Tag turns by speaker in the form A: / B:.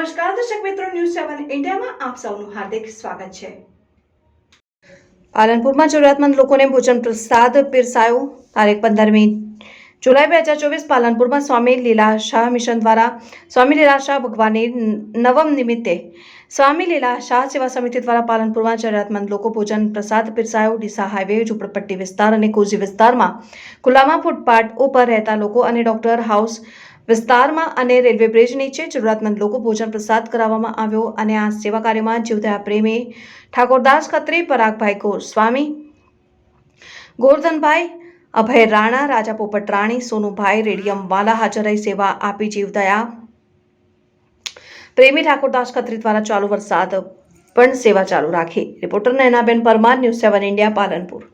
A: મિત્રો ન્યૂઝ સેવન ઇન્ડિયામાં આપ સૌનું હાર્દિક સ્વાગત છે.
B: પાલનપુરમાં જરૂરિયાતમંદ લોકોને ભોજન પ્રસાદ પીરસાયો. તારીખ પંદરમી જુલાઈ બે હજાર ચોવીસ પાલનપુરમાં સ્વામી લીલાશાહ મિશન દ્વારા સ્વામી લીલાશાહ ભગવાનની નવમ નિમિત્તે સ્વામી લીલા શાહ સેવા સમિતિ દ્વારા પાલનપુરમાં જરૂરિયાતમંદ લોકો ભોજન પ્રસાદ પીરસાયો. ડીસા હાઈવે, ઝુંપડપટ્ટી વિસ્તાર અને કોઝી વિસ્તારમાં ખુલ્લામાં ફૂટપાથ ઉપર રહેતા લોકો અને ડોક્ટર હાઉસ વિસ્તારમાં અને રેલવે બ્રિજ નીચે જરૂરિયાતમંદ લોકો ભોજન પ્રસાદ કરાવવામાં આવ્યો અને આ સેવા કાર્યમાં જીવદયા પ્રેમી ઠાકોરદાસ ખત્રી, પરાગભાઈ ગોસ્વામી ગોરધનભાઈ અભય રાણા, રાજા પોપટ રાણી, સોનુભાઈ, રેડિયમ વાલા હાજર રહી સેવા આપી જીવદયા. પ્રેમી ઠાકોરદાસ ખત્રી દ્વારા ચાલુ વરસાદ પણ સેવા ચાલુ રાખી. Reporter Nayanaben Parmar, news seven India, Palanpur.